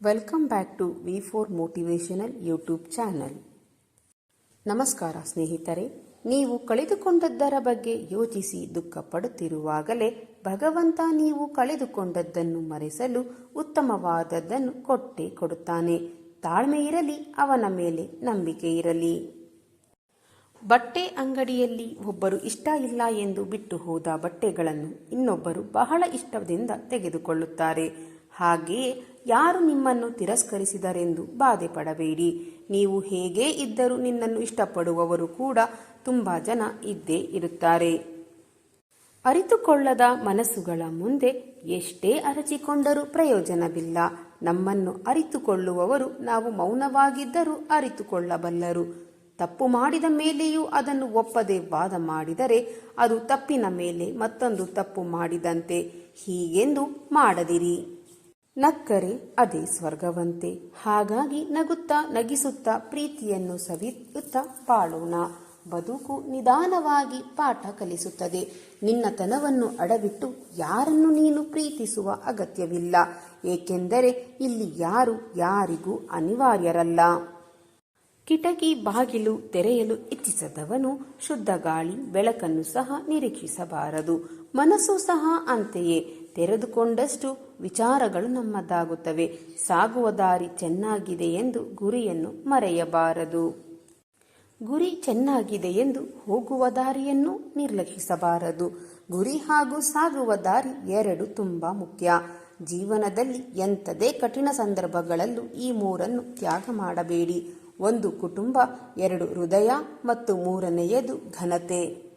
Welcome back to V four motivational YouTube channel ನಮಸ್ಕಾರ ಸ್ನೇಹಿತರೆ, ನೀವು ಕಳೆದುಕೊಂಡದ್ದರ ಬಗ್ಗೆ ಯೋಚಿಸಿ ದುಃಖ ಪಡುತ್ತಿರುವಾಗಲೇ ಭಗವಂತ ನೀವು ಕಳೆದುಕೊಂಡದ್ದನ್ನು ಮರೆಸಲು ಉತ್ತಮವಾದದ್ದನ್ನು ಕೊಟ್ಟೇ ಕೊಡುತ್ತಾನೆ. ತಾಳ್ಮೆ ಇರಲಿ, ಅವನ ಮೇಲೆ ನಂಬಿಕೆ ಇರಲಿ. ಬಟ್ಟೆ ಅಂಗಡಿಯಲ್ಲಿ ಒಬ್ಬರು ಇಷ್ಟ ಇಲ್ಲ ಎಂದು ಬಿಟ್ಟು ಹೋದ ಬಟ್ಟೆಗಳನ್ನು ಇನ್ನೊಬ್ಬರು ಬಹಳ ಇಷ್ಟದಿಂದ ತೆಗೆದುಕೊಳ್ಳುತ್ತಾರೆ. ಹಾಗೆಯೇ ಯಾರು ನಿಮ್ಮನ್ನು ತಿರಸ್ಕರಿಸಿದರೆಂದು ಬಾಧೆ ಪಡಬೇಡಿ ನೀವು ಹೇಗೇ ಇದ್ದರೂ ನಿನ್ನನ್ನು ಇಷ್ಟಪಡುವವರು ಕೂಡ ತುಂಬ ಜನ ಇದ್ದೇ ಇರುತ್ತಾರೆ. ಅರಿತುಕೊಳ್ಳದ ಮನಸ್ಸುಗಳ ಮುಂದೆ ಎಷ್ಟೇ ಅರಚಿಕೊಂಡರೂ ಪ್ರಯೋಜನವಿಲ್ಲ. ನಮ್ಮನ್ನು ಅರಿತುಕೊಳ್ಳುವವರು ನಾವು ಮೌನವಾಗಿದ್ದರೂ ಅರಿತುಕೊಳ್ಳಬಲ್ಲರು. ತಪ್ಪು ಮಾಡಿದ ಮೇಲೆಯೂ ಅದನ್ನು ಒಪ್ಪದೆ ವಾದ ಮಾಡಿದರೆ ಅದು ತಪ್ಪಿನ ಮೇಲೆ ಮತ್ತೊಂದು ತಪ್ಪು ಮಾಡಿದಂತೆ. ಹೀಗೆಂದು ಮಾಡದಿರಿ. ನಕ್ಕರೆ ಅದೇ ಸ್ವರ್ಗವಂತೆ. ಹಾಗಾಗಿ ನಗುತ್ತಾ ನಗಿಸುತ್ತಾ ಪ್ರೀತಿಯನ್ನು ಸವಿಯುತ್ತಾ ಪಾಳೋಣ. ಬದುಕು ನಿಧಾನವಾಗಿ ಪಾಠ ಕಲಿಸುತ್ತದೆ. ನಿನ್ನತನವನ್ನು ಅಡವಿಟ್ಟು ಯಾರನ್ನು ನೀನು ಪ್ರೀತಿಸುವ ಅಗತ್ಯವಿಲ್ಲ. ಏಕೆಂದರೆ ಇಲ್ಲಿ ಯಾರು ಯಾರಿಗೂ ಅನಿವಾರ್ಯರಲ್ಲ. ಕಿಟಕಿ ಬಾಗಿಲು ತೆರೆಯಲು ಇಚ್ಛಿಸದವನು ಶುದ್ಧ ಗಾಳಿ ಬೆಳಕನ್ನು ಸಹ ನಿರೀಕ್ಷಿಸಬಾರದು. ಮನಸ್ಸು ಸಹ ಅಂತೆಯೇ. ತೆರೆದುಕೊಂಡಷ್ಟು ವಿಚಾರಗಳು ನಮ್ಮದಾಗುತ್ತವೆ. ಸಾಗುವ ದಾರಿ ಚೆನ್ನಾಗಿದೆ ಎಂದು ಗುರಿಯನ್ನು ಮರೆಯಬಾರದು. ಗುರಿ ಚೆನ್ನಾಗಿದೆ ಎಂದು ಹೋಗುವ ದಾರಿಯನ್ನು ನಿರ್ಲಕ್ಷಿಸಬಾರದು. ಗುರಿ ಹಾಗೂ ಸಾಗುವ ದಾರಿ ಎರಡು ತುಂಬಾ ಮುಖ್ಯ. ಜೀವನದಲ್ಲಿ ಎಂಥದೇ ಕಠಿಣ ಸಂದರ್ಭಗಳಲ್ಲೂ ಈ ಮೂರನ್ನು ತ್ಯಾಗ ಮಾಡಬೇಡಿ. ಒಂದು ಕುಟುಂಬ, ಎರಡು ಹೃದಯ ಮತ್ತು ಮೂರನೆಯದು ಘನತೆ.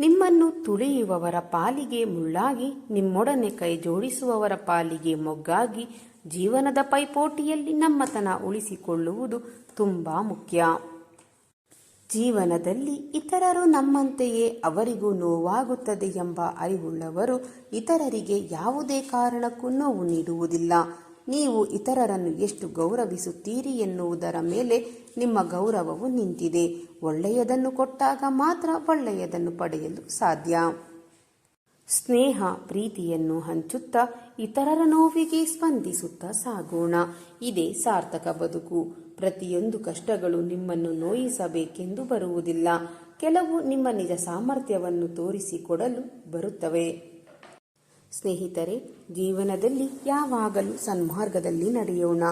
ನಿಮ್ಮನ್ನು ತುಳಿಯುವವರ ಪಾಲಿಗೆ ಮುಳ್ಳಾಗಿ, ನಿಮ್ಮೊಡನೆ ಕೈ ಜೋಡಿಸುವವರ ಪಾಲಿಗೆ ಮೊಗ್ಗಾಗಿ, ಜೀವನದ ಪೈಪೋಟಿಯಲ್ಲಿ ನಮ್ಮತನ ಉಳಿಸಿಕೊಳ್ಳುವುದು ತುಂಬಾ ಮುಖ್ಯ. ಜೀವನದಲ್ಲಿ ಇತರರು ನಮ್ಮಂತೆಯೇ ಅವರಿಗೂ ನೋವಾಗುತ್ತದೆ ಎಂಬ ಅರಿವುಳ್ಳವರು ಇತರರಿಗೆ ಯಾವುದೇ ಕಾರಣಕ್ಕೂ ನೋವು ನೀಡುವುದಿಲ್ಲ. ನೀವು ಇತರರನ್ನು ಎಷ್ಟು ಗೌರವಿಸುತ್ತೀರಿ ಎನ್ನುವುದರ ಮೇಲೆ ನಿಮ್ಮ ಗೌರವವು ನಿಂತಿದೆ. ಒಳ್ಳೆಯದನ್ನು ಕೊಟ್ಟಾಗ ಮಾತ್ರ ಒಳ್ಳೆಯದನ್ನು ಪಡೆಯಲು ಸಾಧ್ಯ. ಸ್ನೇಹ ಪ್ರೀತಿಯನ್ನು ಹಂಚುತ್ತಾ ಇತರರ ನೋವಿಗೆ ಸ್ಪಂದಿಸುತ್ತಾ ಸಾಗೋಣ. ಇದೇ ಸಾರ್ಥಕ ಬದುಕು. ಪ್ರತಿಯೊಂದು ಕಷ್ಟಗಳು ನಿಮ್ಮನ್ನು ನೋಯಿಸಬೇಕೆಂದು ಬರುವುದಿಲ್ಲ. ಕೆಲವು ನಿಮ್ಮ ನಿಜ ಸಾಮರ್ಥ್ಯವನ್ನು ತೋರಿಸಿಕೊಡಲು ಬರುತ್ತವೆ. ಸ್ನೇಹಿತರೆ, ಜೀವನದಲ್ಲಿ ಯಾವಾಗಲೂ ಸನ್ಮಾರ್ಗದಲ್ಲಿ ನಡೆಯೋಣ.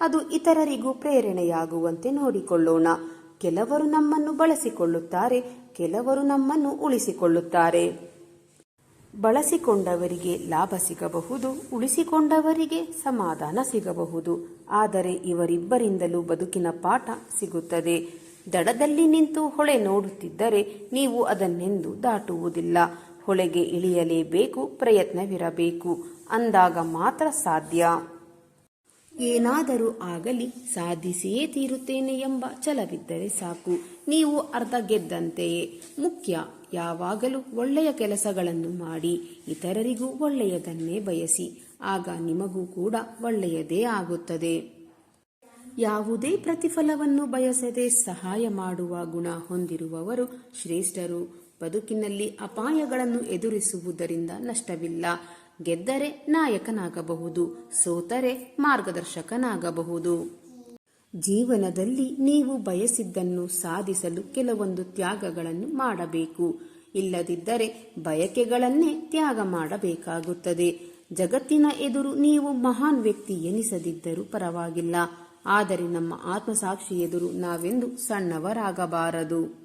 ಅದು ಇತರರಿಗೂ ಪ್ರೇರಣೆಯಾಗುವಂತೆ ನೋಡಿಕೊಳ್ಳೋಣ. ಕೆಲವರು ನಮ್ಮನ್ನು ಬಳಸಿಕೊಳ್ಳುತ್ತಾರೆ, ಕೆಲವರು ನಮ್ಮನ್ನು ಉಳಿಸಿಕೊಳ್ಳುತ್ತಾರೆ. ಬಳಸಿಕೊಂಡವರಿಗೆ ಲಾಭ ಸಿಗಬಹುದು, ಉಳಿಸಿಕೊಂಡವರಿಗೆ ಸಮಾಧಾನ ಸಿಗಬಹುದು. ಆದರೆ ಇವರಿಬ್ಬರಿಂದಲೂ ಬದುಕಿನ ಪಾಠ ಸಿಗುತ್ತದೆ. ದಡದಲ್ಲಿ ನಿಂತು ಹೊಳೆ ನೋಡುತ್ತಿದ್ದರೆ ನೀವು ಅದನ್ನೆಂದು ದಾಟುವುದಿಲ್ಲ. ಹೊಳೆಗೆ ಇಳಿಯಲೇಬೇಕು, ಪ್ರಯತ್ನವಿರಬೇಕು. ಅಂದಾಗ ಮಾತ್ರ ಸಾಧ್ಯ. ಏನಾದರೂ ಆಗಲಿ ಸಾಧಿಸಿಯೇ ತೀರುತ್ತೇನೆ ಎಂಬ ಛಲವಿದ್ದರೆ ಸಾಕು. ನೀವು ಅರ್ಧ ಗೆದ್ದಂತೆಯೇ. ಮುಖ್ಯ, ಯಾವಾಗಲೂ ಒಳ್ಳೆಯ ಕೆಲಸಗಳನ್ನು ಮಾಡಿ, ಇತರರಿಗೂ ಒಳ್ಳೆಯದನ್ನೇ ಬಯಸಿ. ಆಗ ನಿಮಗೂ ಕೂಡ ಒಳ್ಳೆಯದೇ ಆಗುತ್ತದೆ. ಯಾವುದೇ ಪ್ರತಿಫಲವನ್ನು ಬಯಸದೆ ಸಹಾಯ ಮಾಡುವ ಗುಣ ಹೊಂದಿರುವವರು ಶ್ರೇಷ್ಠರು. ಬದುಕಿನಲ್ಲಿ ಅಪಾಯಗಳನ್ನು ಎದುರಿಸುವುದರಿಂದ ನಷ್ಟವಿಲ್ಲ. ಗೆದ್ದರೆ ನಾಯಕನಾಗಬಹುದು, ಸೋತರೆ ಮಾರ್ಗದರ್ಶಕನಾಗಬಹುದು. ಜೀವನದಲ್ಲಿ ನೀವು ಬಯಸಿದ್ದನ್ನು ಸಾಧಿಸಲು ಕೆಲವೊಂದು ತ್ಯಾಗಗಳನ್ನು ಮಾಡಬೇಕು. ಇಲ್ಲದಿದ್ದರೆ ಬಯಕೆಗಳನ್ನೇ ತ್ಯಾಗ ಮಾಡಬೇಕಾಗುತ್ತದೆ. ಜಗತ್ತಿನ ಎದುರು ನೀವು ಮಹಾನ್ ವ್ಯಕ್ತಿ ಎನಿಸದಿದ್ದರೂ ಪರವಾಗಿಲ್ಲ. ಆದರೆ ನಮ್ಮ ಆತ್ಮಸಾಕ್ಷಿ ಎದುರು ನಾವೆಂದು ಸಣ್ಣವರಾಗಬಾರದು.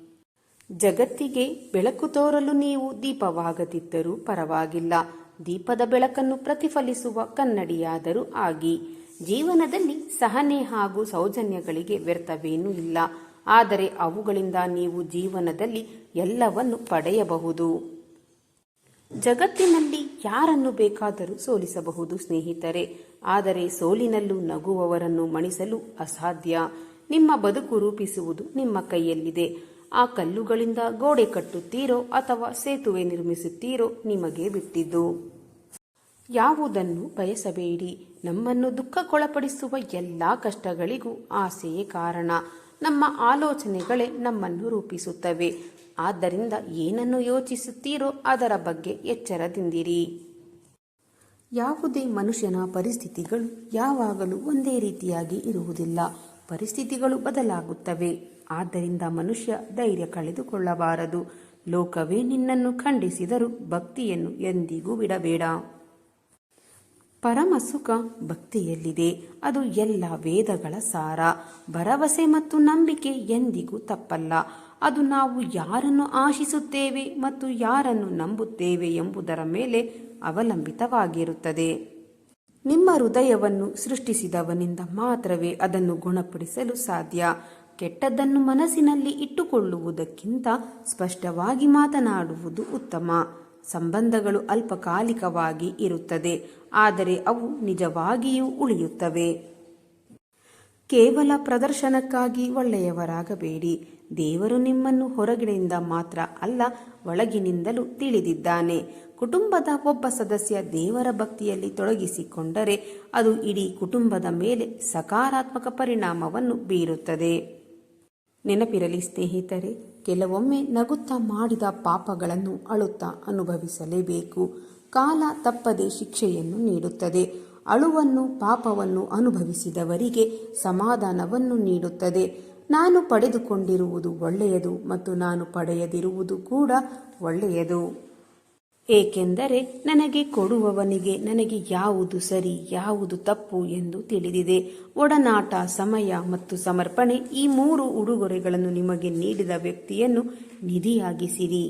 ಜಗತ್ತಿಗೆ ಬೆಳಕು ತೋರಲು ನೀವು ದೀಪವಾಗದಿದ್ದರೂ ಪರವಾಗಿಲ್ಲ. ದೀಪದ ಬೆಳಕನ್ನು ಪ್ರತಿಫಲಿಸುವ ಕನ್ನಡಿಯಾದರೂ ಆಗಿ. ಜೀವನದಲ್ಲಿ ಸಹನೆ ಹಾಗೂ ಸೌಜನ್ಯಗಳಿಗೆ ವ್ಯರ್ಥವೇನೂ ಇಲ್ಲ. ಆದರೆ ಅವುಗಳಿಂದ ನೀವು ಜೀವನದಲ್ಲಿ ಎಲ್ಲವನ್ನು ಪಡೆಯಬಹುದು. ಜಗತ್ತಿನಲ್ಲಿ ಯಾರನ್ನು ಬೇಕಾದರೂ ಸೋಲಿಸಬಹುದು ಸ್ನೇಹಿತರೆ. ಆದರೆ ಸೋಲಿನಲ್ಲೂ ನಗುವವರನ್ನು ಮಣಿಸಲು ಅಸಾಧ್ಯ. ನಿಮ್ಮ ಬದುಕು ರೂಪಿಸುವುದು ನಿಮ್ಮ ಕೈಯಲ್ಲಿದೆ. ಆ ಕಲ್ಲುಗಳಿಂದ ಗೋಡೆ ಕಟ್ಟುತ್ತೀರೋ ಅಥವಾ ಸೇತುವೆ ನಿರ್ಮಿಸುತ್ತೀರೋ ನಿಮಗೆ ಬಿಟ್ಟಿದ್ದು. ಯಾವುದನ್ನು ಬಯಸಬೇಡಿ. ನಮ್ಮನ್ನು ದುಃಖಕ್ಕೊಳಪಡಿಸುವ ಎಲ್ಲ ಕಷ್ಟಗಳಿಗೂ ಆಸೆಯೇ ಕಾರಣ. ನಮ್ಮ ಆಲೋಚನೆಗಳೇ ನಮ್ಮನ್ನು ರೂಪಿಸುತ್ತವೆ. ಆದ್ದರಿಂದ ಏನನ್ನು ಯೋಚಿಸುತ್ತೀರೋ ಅದರ ಬಗ್ಗೆ ಎಚ್ಚರದಿಂದಿರಿ. ಯಾವುದೇ ಮನುಷ್ಯನ ಪರಿಸ್ಥಿತಿಗಳು ಯಾವಾಗಲೂ ಒಂದೇ ರೀತಿಯಾಗಿ ಇರುವುದಿಲ್ಲ. ಪರಿಸ್ಥಿತಿಗಳು ಬದಲಾಗುತ್ತವೆ. ಆದ್ದರಿಂದ ಮನುಷ್ಯ ಧೈರ್ಯ ಕಳೆದುಕೊಳ್ಳಬಾರದು. ಲೋಕವೇ ನಿನ್ನನ್ನು ಖಂಡಿಸಿದರೂ ಭಕ್ತಿಯನ್ನು ಎಂದಿಗೂ ಬಿಡಬೇಡ. ಪರಮ ಸುಖ ಭಕ್ತಿಯಲ್ಲಿದೆ. ಅದು ಎಲ್ಲ ವೇದಗಳ ಸಾರ. ಭರವಸೆ ಮತ್ತು ನಂಬಿಕೆ ಎಂದಿಗೂ ತಪ್ಪಲ್ಲ. ಅದು ನಾವು ಯಾರನ್ನು ಆಶಿಸುತ್ತೇವೆ ಮತ್ತು ಯಾರನ್ನು ನಂಬುತ್ತೇವೆ ಎಂಬುದರ ಮೇಲೆ ಅವಲಂಬಿತವಾಗಿರುತ್ತದೆ. ನಿಮ್ಮ ಹೃದಯವನ್ನು ಸೃಷ್ಟಿಸಿದವನಿಂದ ಮಾತ್ರವೇ ಅದನ್ನು ಗುಣಪಡಿಸಲು ಸಾಧ್ಯ. ಕೆಟ್ಟದ್ದನ್ನು ಮನಸ್ಸಿನಲ್ಲಿ ಇಟ್ಟುಕೊಳ್ಳುವುದಕ್ಕಿಂತ ಸ್ಪಷ್ಟವಾಗಿ ಮಾತನಾಡುವುದು ಉತ್ತಮ. ಸಂಬಂಧಗಳು ಅಲ್ಪಕಾಲಿಕವಾಗಿ ಇರುತ್ತದೆ, ಆದರೆ ಅವು ನಿಜವಾಗಿಯೂ ಉಳಿಯುತ್ತವೆ. ಕೇವಲ ಪ್ರದರ್ಶನಕ್ಕಾಗಿ ಒಳ್ಳೆಯವರಾಗಬೇಡಿ. ದೇವರು ನಿಮ್ಮನ್ನು ಹೊರಗಿನಿಂದ ಮಾತ್ರ ಅಲ್ಲ, ಒಳಗಿನಿಂದಲೂ ತಿಳಿದಿದ್ದಾನೆ. ಕುಟುಂಬದ ಒಬ್ಬ ಸದಸ್ಯ ದೇವರ ಭಕ್ತಿಯಲ್ಲಿ ತೊಡಗಿಸಿಕೊಂಡರೆ ಅದು ಇಡೀ ಕುಟುಂಬದ ಮೇಲೆ ಸಕಾರಾತ್ಮಕ ಪರಿಣಾಮವನ್ನು ಬೀರುತ್ತದೆ. ನೆನಪಿರಲಿ ಸ್ನೇಹಿತರೆ, ಕೆಲವೊಮ್ಮೆ ನಗುತ್ತಾ ಮಾಡಿದ ಪಾಪಗಳನ್ನು ಅಳುತ್ತಾ ಅನುಭವಿಸಲೇಬೇಕು. ಕಾಲ ತಪ್ಪದೆ ಶಿಕ್ಷೆಯನ್ನು ನೀಡುತ್ತದೆ. ಅಳುವನ್ನು, ಪಾಪವನ್ನು ಅನುಭವಿಸಿದವರಿಗೆ ಸಮಾಧಾನವನ್ನು ನೀಡುತ್ತದೆ. ನಾನು ಪಡೆದುಕೊಂಡಿರುವುದು ಒಳ್ಳೆಯದು ಮತ್ತು ನಾನು ಪಡೆಯದಿರುವುದು ಕೂಡ ಒಳ್ಳೆಯದು. ಏಕೆಂದರೆ ನನಗೆ ಕೊಡುವವನಿಗೆ ನನಗೆ ಯಾವುದು ಸರಿ, ಯಾವುದು ತಪ್ಪು ಎಂದು ತಿಳಿದಿದೆ. ಒಡನಾಟ, ಸಮಯ ಮತ್ತು ಸಮರ್ಪಣೆ ಈ ಮೂರು ಉಡುಗೊರೆಗಳನ್ನು ನಿಮಗೆ ನೀಡಿದ ವ್ಯಕ್ತಿಯನ್ನು ನಿಧಿಯಾಗಿಸಿರಿ.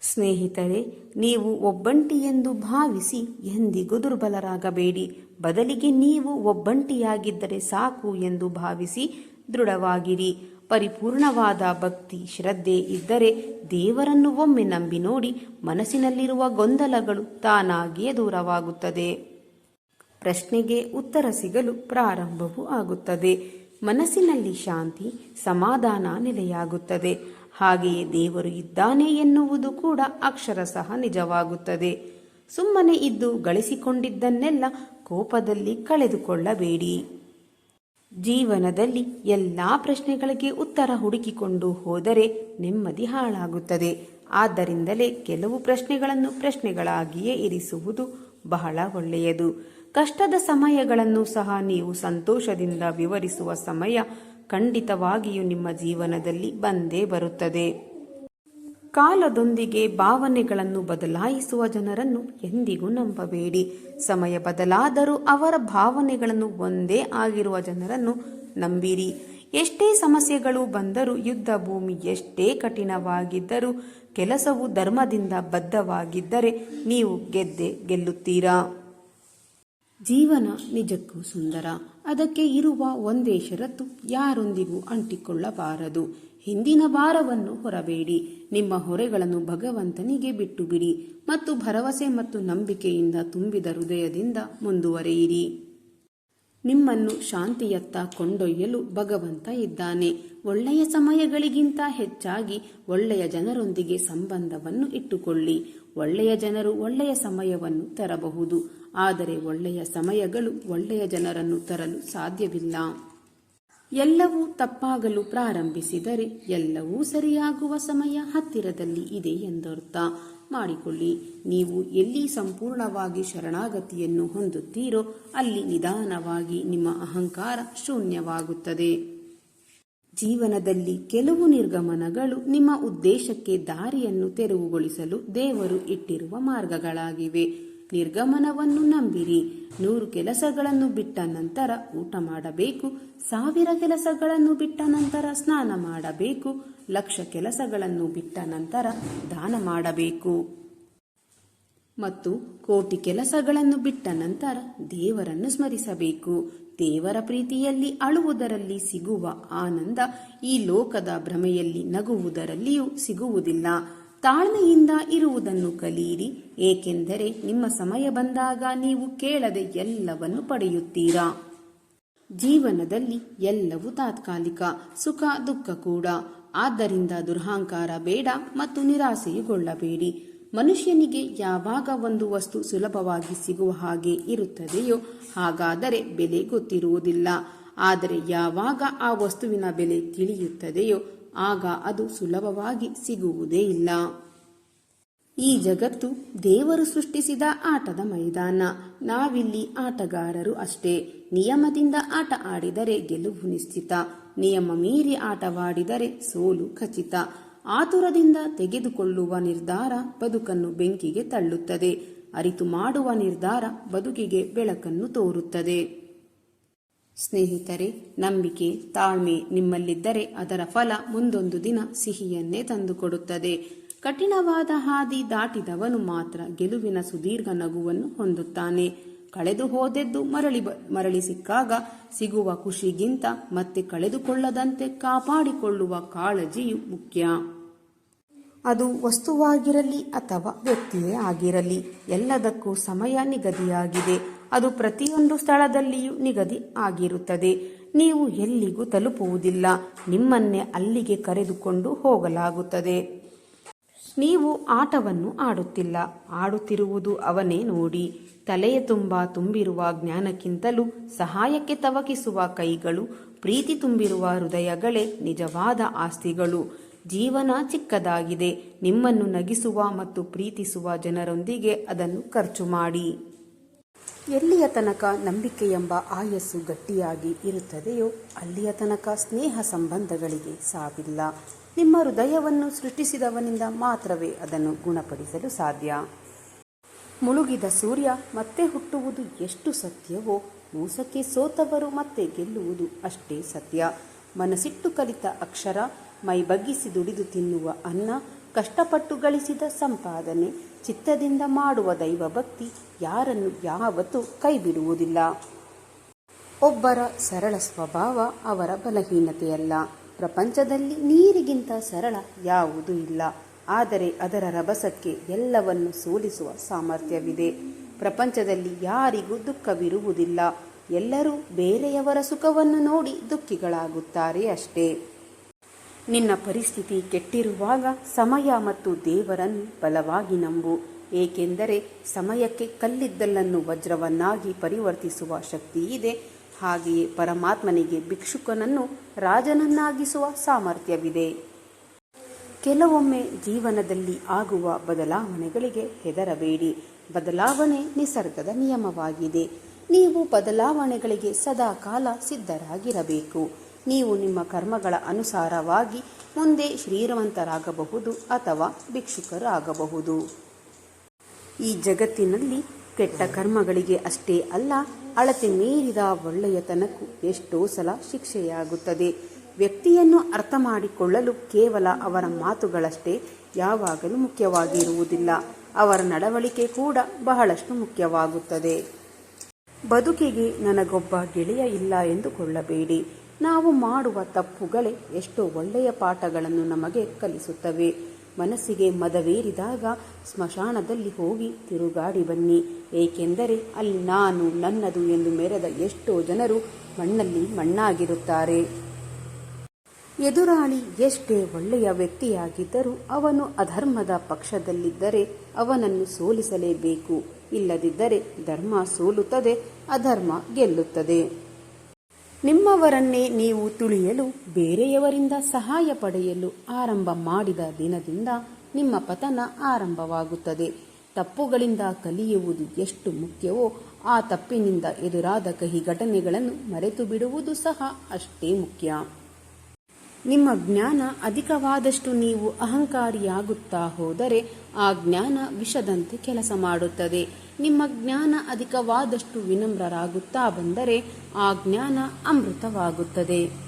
ಸ್ನೇಹಿತರೆ, ನೀವು ಒಬ್ಬಂಟಿ ಎಂದು ಭಾವಿಸಿ ಎಂದಿಗೂ ದುರ್ಬಲರಾಗಬೇಡಿ. ಬದಲಿಗೆ ನೀವು ಒಬ್ಬಂಟಿಯಾಗಿದ್ದರೆ ಸಾಕು ಎಂದು ಭಾವಿಸಿ ದೃಢವಾಗಿರಿ. ಪರಿಪೂರ್ಣವಾದ ಭಕ್ತಿ ಶ್ರದ್ಧೆ ಇದ್ದರೆ ದೇವರನ್ನು ಒಮ್ಮೆ ನಂಬಿ ನೋಡಿ ಮನಸ್ಸಿನಲ್ಲಿರುವ ಗೊಂದಲಗಳು ತಾನಾಗಿಯೇ ದೂರವಾಗುತ್ತದೆ. ಪ್ರಶ್ನೆಗೆ ಉತ್ತರ ಸಿಗಲು ಪ್ರಾರಂಭವೂ ಆಗುತ್ತದೆ. ಮನಸ್ಸಿನಲ್ಲಿ ಶಾಂತಿ, ಸಮಾಧಾನ ನೆಲೆಯಾಗುತ್ತದೆ. ಹಾಗೆಯೇ ದೇವರು ಇದ್ದಾನೆ ಎನ್ನುವುದು ಕೂಡ ಅಕ್ಷರಶಃ ನಿಜವಾಗುತ್ತದೆ. ಸುಮ್ಮನೆ ಇದ್ದು ಗಳಿಸಿಕೊಂಡಿದ್ದನ್ನೆಲ್ಲ ಕೋಪದಲ್ಲಿ ಕಳೆದುಕೊಳ್ಳಬೇಡಿ. ಜೀವನದಲ್ಲಿ ಎಲ್ಲ ಪ್ರಶ್ನೆಗಳಿಗೆ ಉತ್ತರ ಹುಡುಕಿಕೊಂಡು ಹೋದರೆ ನೆಮ್ಮದಿ ಹಾಳಾಗುತ್ತದೆ. ಆದ್ದರಿಂದಲೇ ಕೆಲವು ಪ್ರಶ್ನೆಗಳನ್ನು ಪ್ರಶ್ನೆಗಳಾಗಿಯೇ ಇರಿಸುವುದು ಬಹಳ ಒಳ್ಳೆಯದು. ಕಷ್ಟದ ಸಮಯಗಳನ್ನು ಸಹ ನೀವು ಸಂತೋಷದಿಂದ ವಿವರಿಸುವ ಸಮಯ ಖಂಡಿತವಾಗಿಯೂ ನಿಮ್ಮ ಜೀವನದಲ್ಲಿ ಬಂದೇ ಬರುತ್ತದೆ. ಕಾಲದೊಂದಿಗೆ ಭಾವನೆಗಳನ್ನು ಬದಲಾಯಿಸುವ ಜನರನ್ನು ಎಂದಿಗೂ ನಂಬಬೇಡಿ. ಸಮಯ ಬದಲಾದರೂ ಅವರ ಭಾವನೆಗಳನ್ನು ಒಂದೇ ಆಗಿರುವ ಜನರನ್ನು ನಂಬಿರಿ. ಎಷ್ಟೇ ಸಮಸ್ಯೆಗಳು ಬಂದರೂ ಯುದ್ಧ ಭೂಮಿ ಎಷ್ಟೇ ಕಠಿಣವಾಗಿದ್ದರೂ, ಕೆಲಸವು ಧರ್ಮದಿಂದ ಬದ್ಧವಾಗಿದ್ದರೆ ನೀವು ಗೆದ್ದೆ ಗೆಲ್ಲುತ್ತೀರಾ? ಜೀವನ ನಿಜಕ್ಕೂ ಸುಂದರ. ಅದಕ್ಕೆ ಇರುವ ಒಂದೇ ಷರತ್ತು ಯಾರೊಂದಿಗೂ ಅಂಟಿಕೊಳ್ಳಬಾರದು. ಹಿಂದಿನ ಭಾರವನ್ನು ಹೊರಬೇಡಿ. ನಿಮ್ಮ ಹೊರೆಗಳನ್ನು ಭಗವಂತನಿಗೆ ಬಿಟ್ಟು ಬಿಡಿ ಮತ್ತು ಭರವಸೆ ಮತ್ತು ನಂಬಿಕೆಯಿಂದ ತುಂಬಿದ ಹೃದಯದಿಂದ ಮುಂದುವರೆಯಿರಿ. ನಿಮ್ಮನ್ನು ಶಾಂತಿಯತ್ತ ಕೊಂಡೊಯ್ಯಲು ಭಗವಂತ ಇದ್ದಾನೆ. ಒಳ್ಳೆಯ ಸಮಯಗಳಿಗಿಂತ ಹೆಚ್ಚಾಗಿ ಒಳ್ಳೆಯ ಜನರೊಂದಿಗೆ ಸಂಬಂಧವನ್ನು ಇಟ್ಟುಕೊಳ್ಳಿ. ಒಳ್ಳೆಯ ಜನರು ಒಳ್ಳೆಯ ಸಮಯವನ್ನು ತರಬಹುದು. ಆದರೆ ಒಳ್ಳೆಯ ಸಮಯಗಳು ಒಳ್ಳೆಯ ಜನರನ್ನು ತರಲು ಸಾಧ್ಯವಿಲ್ಲ. ಎಲ್ಲವೂ ತಪ್ಪಾಗಲು ಪ್ರಾರಂಭಿಸಿದರೆ ಎಲ್ಲವೂ ಸರಿಯಾಗುವ ಸಮಯ ಹತ್ತಿರದಲ್ಲಿ ಇದೆ ಎಂದರ್ಥ. ಮಾಡಿಕೊಳ್ಳಿ. ನೀವು ಎಲ್ಲಿ ಸಂಪೂರ್ಣವಾಗಿ ಶರಣಾಗತಿಯನ್ನು ಹೊಂದುತ್ತೀರೋ ಅಲ್ಲಿ ನಿಧಾನವಾಗಿ ನಿಮ್ಮ ಅಹಂಕಾರ ಶೂನ್ಯವಾಗುತ್ತದೆ. ಜೀವನದಲ್ಲಿ ಕೆಲವು ನಿರ್ಗಮನಗಳು ನಿಮ್ಮ ಉದ್ದೇಶಕ್ಕೆ ದಾರಿಯನ್ನು ತೆರವುಗೊಳಿಸಲು ದೇವರು ಇಟ್ಟಿರುವ ಮಾರ್ಗಗಳಾಗಿವೆ. ನಿರ್ಗಮನವನ್ನು ನಂಬಿರಿ. ನೂರು ಕೆಲಸಗಳನ್ನು ಬಿಟ್ಟ ನಂತರ ಊಟ ಮಾಡಬೇಕು. ಸಾವಿರ ಕೆಲಸಗಳನ್ನು ಬಿಟ್ಟ ನಂತರ ಸ್ನಾನ ಮಾಡಬೇಕು. ಲಕ್ಷ ಕೆಲಸಗಳನ್ನು ಬಿಟ್ಟ ನಂತರ ದಾನ ಮಾಡಬೇಕು. ಮತ್ತು ಕೋಟಿ ಕೆಲಸಗಳನ್ನು ಬಿಟ್ಟ ನಂತರ ದೇವರನ್ನು ಸ್ಮರಿಸಬೇಕು. ದೇವರ ಪ್ರೀತಿಯಲ್ಲಿ ಅಳುವುದರಲ್ಲಿ ಸಿಗುವ ಆನಂದ ಈ ಲೋಕದ ಭ್ರಮೆಯಲ್ಲಿ ನಗುವುದರಲ್ಲಿಯೂ ಸಿಗುವುದಿಲ್ಲ. ತಾಳ್ಮೆಯಿಂದ ಇರುವುದನ್ನು ಕಲಿಯಿರಿ ಏಕೆಂದರೆ ನಿಮ್ಮ ಸಮಯ ಬಂದಾಗ ನೀವು ಕೇಳದೆ ಎಲ್ಲವನ್ನು ಪಡೆಯುತ್ತೀರಾ? ಜೀವನದಲ್ಲಿ ಎಲ್ಲವೂ ತಾತ್ಕಾಲಿಕ, ಸುಖ, ದುಃಖ ಕೂಡ. ಆದ್ದರಿಂದ ದುರಹಂಕಾರ ಬೇಡ ಮತ್ತು ನಿರಾಸೆಯುಗೊಳ್ಳಬೇಡಿ. ಮನುಷ್ಯನಿಗೆ ಯಾವಾಗ ಒಂದು ವಸ್ತು ಸುಲಭವಾಗಿ ಸಿಗುವ ಹಾಗೆ ಇರುತ್ತದೆಯೋ ಹಾಗಾದರೆ ಬೆಲೆ ಗೊತ್ತಿರುವುದಿಲ್ಲ. ಆದರೆ ಯಾವಾಗ ಆ ವಸ್ತುವಿನ ಬೆಲೆ ತಿಳಿಯುತ್ತದೆಯೋ ಆಗ ಅದು ಸುಲಭವಾಗಿ ಸಿಗುವುದೇ ಇಲ್ಲ. ಈ ಜಗತ್ತು ದೇವರು ಸೃಷ್ಟಿಸಿದ ಆಟದ ಮೈದಾನ. ನಾವಿಲ್ಲಿ ಆಟಗಾರರು ಅಷ್ಟೇ. ನಿಯಮದಿಂದ ಆಟ ಆಡಿದರೆ ಗೆಲುವು ನಿಶ್ಚಿತ. ನಿಯಮ ಮೀರಿ ಆಟವಾಡಿದರೆ ಸೋಲು ಖಚಿತ. ಆತುರದಿಂದ ತೆಗೆದುಕೊಳ್ಳುವ ನಿರ್ಧಾರ ಬದುಕನ್ನು ಬೆಂಕಿಗೆ ತಳ್ಳುತ್ತದೆ. ಅರಿತು ಮಾಡುವ ನಿರ್ಧಾರ ಬದುಕಿಗೆ ಬೆಳಕನ್ನು ತೋರುತ್ತದೆ. ಸ್ನೇಹಿತರೆ, ನಂಬಿಕೆ, ತಾಳ್ಮೆ ನಿಮ್ಮಲ್ಲಿದ್ದರೆ ಅದರ ಫಲ ಮುಂದೊಂದು ದಿನ ಸಿಹಿಯನ್ನೇ ತಂದುಕೊಡುತ್ತದೆ. ಕಠಿಣವಾದ ಹಾದಿ ದಾಟಿದವನು ಮಾತ್ರ ಗೆಲುವಿನ ಸುದೀರ್ಘ ನಗುವನ್ನು ಹೊಂದುತ್ತಾನೆ. ಕಳೆದು ಹೋದೆದ್ದು ಮರಳಿ ಮರಳಿ ಸಿಕ್ಕಾಗ ಸಿಗುವ ಖುಷಿಗಿಂತ ಮತ್ತೆ ಕಳೆದುಕೊಳ್ಳದಂತೆ ಕಾಪಾಡಿಕೊಳ್ಳುವ ಕಾಳಜಿಯು ಮುಖ್ಯ. ಅದು ವಸ್ತುವಾಗಿರಲಿ ಅಥವಾ ವ್ಯಕ್ತಿಯೇ ಆಗಿರಲಿ, ಎಲ್ಲದಕ್ಕೂ ಸಮಯ ನಿಗದಿಯಾಗಿದೆ. ಅದು ಪ್ರತಿಯೊಂದು ಸ್ಥಳದಲ್ಲಿಯೂ ನಿಗದಿ ಆಗಿರುತ್ತದೆ. ನೀವು ಎಲ್ಲಿಗೂ ತಲುಪುವುದಿಲ್ಲ. ನಿಮ್ಮನ್ನೇ ಅಲ್ಲಿಗೆ ಕರೆದುಕೊಂಡು ಹೋಗಲಾಗುತ್ತದೆ. ನೀವು ಆಟವನ್ನು ಆಡುತ್ತಿಲ್ಲ. ಆಡುತ್ತಿರುವುದು ಅವನೇ ನೋಡಿ. ತಲೆಯ ತುಂಬ ತುಂಬಿರುವ ಜ್ಞಾನಕ್ಕಿಂತಲೂ ಸಹಾಯಕ್ಕೆ ತವಕಿಸುವ ಕೈಗಳು, ಪ್ರೀತಿ ತುಂಬಿರುವ ಹೃದಯಗಳೇ ನಿಜವಾದ ಆಸ್ತಿಗಳು. ಜೀವನ ಚಿಕ್ಕದಾಗಿದೆ. ನಿಮ್ಮನ್ನು ನಗಿಸುವ ಮತ್ತು ಪ್ರೀತಿಸುವ ಜನರೊಂದಿಗೆ ಅದನ್ನು ಖರ್ಚು ಮಾಡಿ. ಎಲ್ಲಿಯ ತನಕ ನಂಬಿಕೆ ಎಂಬ ಆಯಸ್ಸು ಗಟ್ಟಿಯಾಗಿ ಇರುತ್ತದೆಯೋ ಅಲ್ಲಿಯ ತನಕ ಸ್ನೇಹ ಸಂಬಂಧಗಳಿಗೆ ಸಾವಿಲ್ಲ. ನಿಮ್ಮ ಹೃದಯವನ್ನು ಸೃಷ್ಟಿಸಿದವನಿಂದ ಮಾತ್ರವೇ ಅದನ್ನು ಗುಣಪಡಿಸಲು ಸಾಧ್ಯ. ಮುಳುಗಿದ ಸೂರ್ಯ ಮತ್ತೆ ಹುಟ್ಟುವುದು ಎಷ್ಟು ಸತ್ಯವೋ, ಮೋಸಕ್ಕೆ ಸೋತವರು ಮತ್ತೆ ಗೆಲ್ಲುವುದು ಅಷ್ಟೇ ಸತ್ಯ. ಮನಸಿಟ್ಟು ಕಲಿತ ಅಕ್ಷರ ಮೈ ಬಗ್ಗಿಸಿ ದುಡಿದು ತಿನ್ನುವ ಅನ್ನ ಕಷ್ಟಪಟ್ಟು ಗಳಿಸಿದ ಸಂಪಾದನೆ, ಚಿತ್ತದಿಂದ ಮಾಡುವ ದೈವಭಕ್ತಿ ಯಾರನ್ನು ಯಾವತ್ತೂ ಕೈಬಿಡುವುದಿಲ್ಲ. ಒಬ್ಬರ ಸರಳ ಸ್ವಭಾವ ಅವರ ಬಲಹೀನತೆಯಲ್ಲ. ಪ್ರಪಂಚದಲ್ಲಿ ನೀರಿಗಿಂತ ಸರಳ ಯಾವುದೂ ಇಲ್ಲ. ಆದರೆ ಅದರ ರಭಸಕ್ಕೆ ಎಲ್ಲವನ್ನು ಸೋಲಿಸುವ ಸಾಮರ್ಥ್ಯವಿದೆ. ಪ್ರಪಂಚದಲ್ಲಿ ಯಾರಿಗೂ ದುಃಖವಿರುವುದಿಲ್ಲ. ಎಲ್ಲರೂ ಬೇರೆಯವರ ಸುಖವನ್ನು ನೋಡಿ ದುಃಖಿಗಳಾಗುತ್ತಾರೆ ಅಷ್ಟೇ. ನಿನ್ನ ಪರಿಸ್ಥಿತಿ ಕೆಟ್ಟಿರುವಾಗ ಸಮಯ ಮತ್ತು ದೇವರನ್ನು ಬಲವಾಗಿ ನಂಬು. ಏಕೆಂದರೆ ಸಮಯಕ್ಕೆ ಕಲ್ಲಿದ್ದಲನ್ನು ವಜ್ರವನ್ನಾಗಿ ಪರಿವರ್ತಿಸುವ ಶಕ್ತಿ ಇದೆ. ಹಾಗೆಯೇ ಪರಮಾತ್ಮನಿಗೆ ಭಿಕ್ಷುಕನನ್ನು ರಾಜನನ್ನಾಗಿಸುವ ಸಾಮರ್ಥ್ಯವಿದೆ. ಕೆಲವೊಮ್ಮೆ ಜೀವನದಲ್ಲಿ ಆಗುವ ಬದಲಾವಣೆಗಳಿಗೆ ಹೆದರಬೇಡಿ. ಬದಲಾವಣೆ ನಿಸರ್ಗದ ನಿಯಮವಾಗಿದೆ. ನೀವು ಬದಲಾವಣೆಗಳಿಗೆ ಸದಾ ಕಾಲ ಸಿದ್ಧರಾಗಿರಬೇಕು. ನೀವು ನಿಮ್ಮ ಕರ್ಮಗಳ ಅನುಸಾರವಾಗಿ ಮುಂದೆ ಶ್ರೀರವಂತರಾಗಬಹುದು ಅಥವಾ ಭಿಕ್ಷುಕರಾಗಬಹುದು. ಈ ಜಗತ್ತಿನಲ್ಲಿ ಕೆಟ್ಟ ಕರ್ಮಗಳಿಗೆ ಅಷ್ಟೇ ಅಲ್ಲ, ಅಳತೆ ಮೀರಿದ ಒಳ್ಳೆಯತನಕ್ಕೂ ಎಷ್ಟೋ ಸಲ ಶಿಕ್ಷೆಯಾಗುತ್ತದೆ. ವ್ಯಕ್ತಿಯನ್ನು ಅರ್ಥ ಮಾಡಿಕೊಳ್ಳಲು ಕೇವಲ ಅವರ ಮಾತುಗಳಷ್ಟೇ ಯಾವಾಗಲೂ ಮುಖ್ಯವಾಗಿರುವುದಿಲ್ಲ. ಅವರ ನಡವಳಿಕೆ ಕೂಡ ಬಹಳಷ್ಟು ಮುಖ್ಯವಾಗುತ್ತದೆ. ಬದುಕಿಗೆ ನನಗೊಬ್ಬ ಗೆಳೆಯ ಇಲ್ಲ ಎಂದುಕೊಳ್ಳಬೇಡಿ. ನಾವು ಮಾಡುವ ತಪ್ಪುಗಳೇ ಎಷ್ಟೋ ಒಳ್ಳೆಯ ಪಾಠಗಳನ್ನು ನಮಗೆ ಕಲಿಸುತ್ತವೆ. ಮನಸ್ಸಿಗೆ ಮದವೇರಿದಾಗ ಸ್ಮಶಾನದಲ್ಲಿ ಹೋಗಿ ತಿರುಗಾಡಿ ಬನ್ನಿ. ಏಕೆಂದರೆ ಅಲ್ಲಿ ನಾನು ನನ್ನದು ಎಂದು ಮೆರೆದ ಎಷ್ಟೋ ಜನರು ಮಣ್ಣಲ್ಲಿ ಮಣ್ಣಾಗಿರುತ್ತಾರೆ. ಎದುರಾಳಿ ಎಷ್ಟೇ ಒಳ್ಳೆಯ ವ್ಯಕ್ತಿಯಾಗಿದ್ದರೂ ಅವನು ಅಧರ್ಮದ ಪಕ್ಷದಲ್ಲಿದ್ದರೆ ಅವನನ್ನು ಸೋಲಿಸಲೇಬೇಕು. ಇಲ್ಲದಿದ್ದರೆ ಧರ್ಮ ಸೋಲುತ್ತದೆ, ಅಧರ್ಮ ಗೆಲ್ಲುತ್ತದೆ. ನಿಮ್ಮವರನ್ನೇ ನೀವು ತುಳಿಯಲು, ಬೇರೆಯವರಿಂದ ಸಹಾಯ ಪಡೆಯಲು ಆರಂಭ ಮಾಡಿದ ದಿನದಿಂದ ನಿಮ್ಮ ಪತನ ಆರಂಭವಾಗುತ್ತದೆ. ತಪ್ಪುಗಳಿಂದ ಕಲಿಯುವುದು ಎಷ್ಟು ಮುಖ್ಯವೋ, ಆ ತಪ್ಪಿನಿಂದ ಎದುರಾದ ಕಹಿ ಘಟನೆಗಳನ್ನು ಮರೆತು ಬಿಡುವುದು ಸಹ ಅಷ್ಟೇ ಮುಖ್ಯ. ನಿಮ್ಮ ಜ್ಞಾನ ಅಧಿಕವಾದಷ್ಟು ನೀವು ಅಹಂಕಾರಿಯಾಗುತ್ತಾ ಹೋದರೆ ಆ ಜ್ಞಾನ ವಿಷದಂತೆ ಕೆಲಸ ಮಾಡುತ್ತದೆ. ನಿಮ್ಮ ಜ್ಞಾನ ಅಧಿಕವಾದಷ್ಟು ವಿನಮ್ರರಾಗುತ್ತಾ ಬಂದರೆ ಆ ಜ್ಞಾನ ಅಮೃತವಾಗುತ್ತದೆ.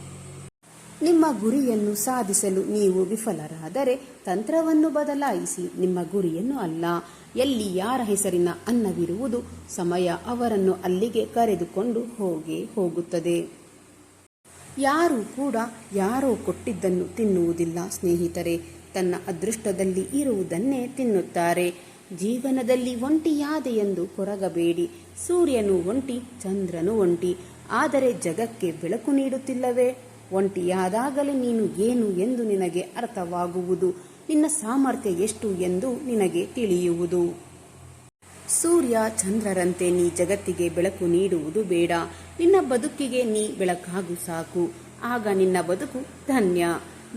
ನಿಮ್ಮ ಗುರಿಯನ್ನು ಸಾಧಿಸಲು ನೀವು ವಿಫಲರಾದರೆ ತಂತ್ರವನ್ನು ಬದಲಾಯಿಸಿ ನಿಮ್ಮ ಗುರಿಯನ್ನು ಅಲ್ಲ. ಎಲ್ಲಿ ಯಾರ ಹೆಸರಿನ ಅನ್ನವಿರುವುದು ಸಮಯ ಅವರನ್ನು ಅಲ್ಲಿಗೆ ಕರೆದುಕೊಂಡು ಹೋಗೇ ಹೋಗುತ್ತದೆ. ಯಾರೂ ಕೂಡ ಯಾರೋ ಕೊಟ್ಟಿದ್ದನ್ನು ತಿನ್ನುವುದಿಲ್ಲ, ಸ್ನೇಹಿತರೆ. ತನ್ನ ಅದೃಷ್ಟದಲ್ಲಿ ಇರುವುದನ್ನೇ ತಿನ್ನುತ್ತಾರೆ. ಜೀವನದಲ್ಲಿ ಒಂಟಿಯಾದೆ ಎಂದು ಕೊರಗಬೇಡಿ. ಸೂರ್ಯನು ಒಂಟಿ, ಚಂದ್ರನು ಒಂಟಿ. ಆದರೆ ಜಗಕ್ಕೆ ಬೆಳಕು ನೀಡುತ್ತಿಲ್ಲವೇ? ಒಂಟಿಯಾದಾಗಲೇ ನೀನು ಏನು ಎಂದು ನಿನಗೆ ಅರ್ಥವಾಗುವುದು. ನಿನ್ನ ಸಾಮರ್ಥ್ಯ ಎಷ್ಟು ಎಂದು ನಿನಗೆ ತಿಳಿಯುವುದು. ಸೂರ್ಯ ಚಂದ್ರರಂತೆ ನೀ ಜಗತ್ತಿಗೆ ಬೆಳಕು ನೀಡುವುದು ಬೇಡ. ನಿನ್ನ ಬದುಕಿಗೆ ನೀ ಬೆಳಕಾಗು ಸಾಕು. ಆಗ ನಿನ್ನ ಬದುಕು ಧನ್ಯ.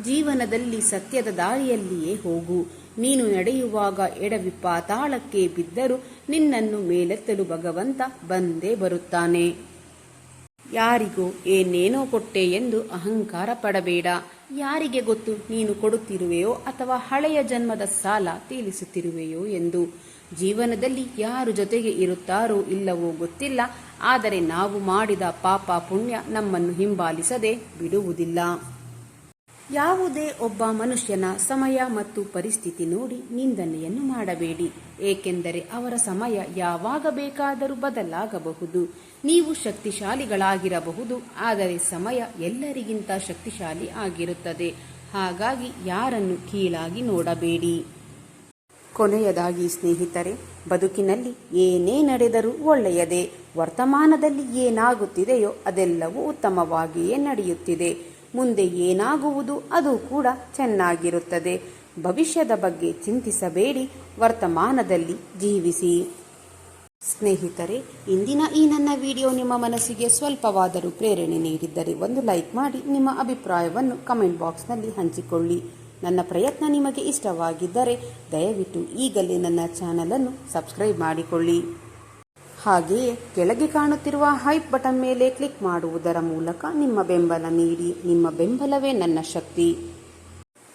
ಜೀವನದಲ್ಲಿ ಸತ್ಯದ ದಾರಿಯಲ್ಲಿಯೇ ಹೋಗು. ನೀನು ನಡೆಯುವಾಗ ಎಡವಿ ಪಾತಾಳಕ್ಕೆ ಬಿದ್ದರೂ ನಿನ್ನನ್ನು ಮೇಲೆತ್ತಲು ಭಗವಂತ ಬಂದೇ ಬರುತ್ತಾನೆ. ಯಾರಿಗೋ ಏನೇನೋ ಕೊಟ್ಟೆ ಎಂದು ಅಹಂಕಾರ ಪಡಬೇಡ. ಯಾರಿಗೆ ಗೊತ್ತು ನೀನು ಕೊಡುತ್ತಿರುವೆಯೋ ಅಥವಾ ಹಳೆಯ ಜನ್ಮದ ಸಾಲ ತೀರಿಸುತ್ತಿರುವೆಯೋ ಎಂದು. ಜೀವನದಲ್ಲಿ ಯಾರು ಜೊತೆಗೆ ಇರುತ್ತಾರೋ ಇಲ್ಲವೋ ಗೊತ್ತಿಲ್ಲ, ಆದರೆ ನಾವು ಮಾಡಿದ ಪಾಪ ಪುಣ್ಯ ನಮ್ಮನ್ನು ಹಿಂಬಾಲಿಸದೆ ಬಿಡುವುದಿಲ್ಲ. ಯಾವುದೇ ಒಬ್ಬ ಮನುಷ್ಯನ ಸಮಯ ಮತ್ತು ಪರಿಸ್ಥಿತಿ ನೋಡಿ ನಿಂದನೆಯನ್ನು ಮಾಡಬೇಡಿ, ಏಕೆಂದರೆ ಅವರ ಸಮಯ ಯಾವಾಗ ಬೇಕಾದರೂ ಬದಲಾಗಬಹುದು. ನೀವು ಶಕ್ತಿಶಾಲಿಗಳಾಗಿರಬಹುದು, ಆದರೆ ಸಮಯ ಎಲ್ಲರಿಗಿಂತ ಶಕ್ತಿಶಾಲಿ ಆಗಿರುತ್ತದೆ. ಹಾಗಾಗಿ ಯಾರನ್ನು ಕೀಳಾಗಿ ನೋಡಬೇಡಿ. ಕೊನೆಯದಾಗಿ ಸ್ನೇಹಿತರೆ, ಬದುಕಿನಲ್ಲಿ ಏನೇ ನಡೆದರೂ ಒಳ್ಳೆಯದೇ. ವರ್ತಮಾನದಲ್ಲಿ ಏನಾಗುತ್ತಿದೆಯೋ ಅದೆಲ್ಲವೂ ಉತ್ತಮವಾಗಿಯೇ ನಡೆಯುತ್ತಿದೆ. ಮುಂದೆ ಏನಾಗುವುದು ಅದು ಕೂಡ ಚೆನ್ನಾಗಿರುತ್ತದೆ. ಭವಿಷ್ಯದ ಬಗ್ಗೆ ಚಿಂತಿಸಬೇಡಿ, ವರ್ತಮಾನದಲ್ಲಿ ಜೀವಿಸಿ. ಸ್ನೇಹಿತರೆ, ಇಂದಿನ ಈ ನನ್ನ ವಿಡಿಯೋ ನಿಮ್ಮ ಮನಸ್ಸಿಗೆ ಸ್ವಲ್ಪವಾದರೂ ಪ್ರೇರಣೆ ನೀಡಿದ್ದರೆ ಒಂದು ಲೈಕ್ ಮಾಡಿ, ನಿಮ್ಮ ಅಭಿಪ್ರಾಯವನ್ನು ಕಮೆಂಟ್ ಬಾಕ್ಸ್ನಲ್ಲಿ ಹಂಚಿಕೊಳ್ಳಿ. ನನ್ನ ಪ್ರಯತ್ನ ನಿಮಗೆ ಇಷ್ಟವಾಗಿದ್ದರೆ ದಯವಿಟ್ಟು ಈಗಲೇ ನನ್ನ ಚಾನಲನ್ನು ಸಬ್ಸ್ಕ್ರೈಬ್ ಮಾಡಿಕೊಳ್ಳಿ. ಹಾಗೆಯೇ ಕೆಳಗೆ ಕಾಣುತ್ತಿರುವ ಹೈಪ್ ಬಟನ್ ಮೇಲೆ ಕ್ಲಿಕ್ ಮಾಡುವುದರ ಮೂಲಕ ನಿಮ್ಮ ಬೆಂಬಲ ನೀಡಿ, ನಿಮ್ಮ ಬೆಂಬಲವೇ ನನ್ನ ಶಕ್ತಿ.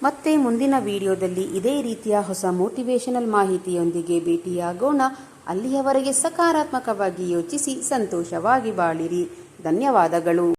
ಮತ್ತೆ ಮುಂದಿನ ವಿಡಿಯೋದಲ್ಲಿ ಇದೇ ರೀತಿಯ ಹೊಸ ಮೋಟಿವೇಶನಲ್ ಮಾಹಿತಿಯೊಂದಿಗೆ ಭೇಟಿಯಾಗೋಣ. ಅಲ್ಲಿಯವರೆಗೆ ಸಕಾರಾತ್ಮಕವಾಗಿ ಯೋಚಿಸಿ, ಸಂತೋಷವಾಗಿ ಬಾಳಿರಿ. ಧನ್ಯವಾದಗಳು.